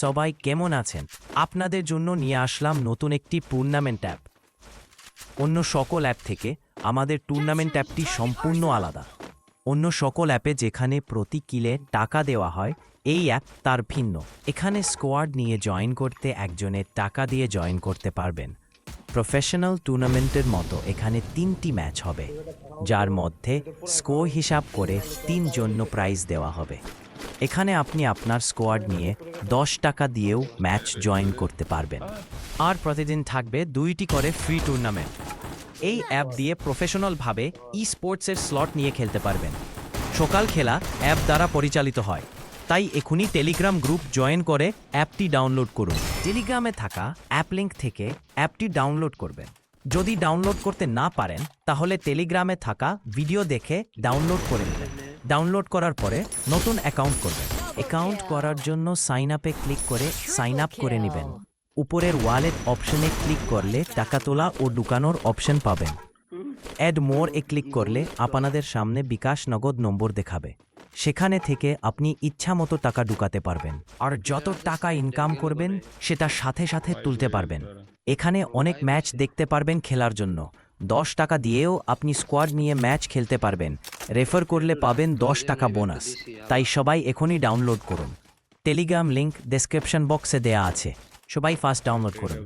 সবাই কেমন আছেন? আপনাদের জন্য নিয়ে আসলাম নতুন একটি টুর্নামেন্ট অ্যাপ অন্য সকল অ্যাপ থেকে আমাদের টুর্নামেন্ট অ্যাপটি সম্পূর্ণ আলাদা। অন্য সকল অ্যাপে যেখানে প্রতি কিলে টাকা দেওয়া হয়, এই অ্যাপ তার ভিন্ন। এখানে স্কোয়াড নিয়ে জয়েন করতে একজনের টাকা দিয়ে জয়েন করতে পারবেন। প্রফেশনাল টুর্নামেন্টের মতো এখানে তিনটি ম্যাচ হবে, যার মধ্যে স্কোর হিসাব করে তিন জন্য প্রাইজ দেওয়া হবে। এখানে আপনি আপনার স্কোয়াড নিয়ে দশ টাকা দিয়েও ম্যাচ জয়েন করতে পারবেন। আর প্রতিদিন থাকবে দুইটি করে ফ্রি টুর্নামেন্ট এই অ্যাপ দিয়ে প্রফেশনালভাবে ই স্পোর্টসের স্লট নিয়ে খেলতে পারবেন। সকাল খেলা অ্যাপ দ্বারা পরিচালিত হয়। তাই এখনই টেলিগ্রাম গ্রুপ জয়েন করে অ্যাপটি ডাউনলোড করুন। টেলিগ্রামে থাকা অ্যাপ লিঙ্ক থেকে অ্যাপটি ডাউনলোড করবেন। যদি ডাউনলোড করতে না পারেন, তাহলে টেলিগ্রামে থাকা ভিডিও দেখে ডাউনলোড করে নেবেন। ডাউনলোড করার পরে নতুন অ্যাকাউন্ট করবেন। অ্যাকাউন্ট করার জন্য সাইন আপে ক্লিক করে সাইন আপ করে নেবেন। উপরের ওয়ালেট অপশনে ক্লিক করলে টাকা তোলা ও ঢুকানোর অপশন পাবেন। অ্যাড মোর এ ক্লিক করলে আপনাদের সামনে বিকাশ নগদ নম্বর দেখাবে। সেখানে থেকে আপনি ইচ্ছা মতো টাকা ঢুকাতে পারবেন। আর যত টাকা ইনকাম করবেন, সেটা সাথে সাথে তুলতে পারবেন। এখানে অনেক ম্যাচ দেখতে পারবেন খেলার জন্য। দশ টাকা দিয়েও আপনি স্কোয়াড নিয়ে ম্যাচ খেলতে পারবেন। রেফার করলে পাবেন দশ টাকা বোনাস। তাই সবাই এখনই ডাউনলোড করুন। টেলিগ্রাম লিঙ্ক ডেসক্রিপশন বক্সে দেয়া আছে। সবাই ফার্স্ট ডাউনলোড করুন।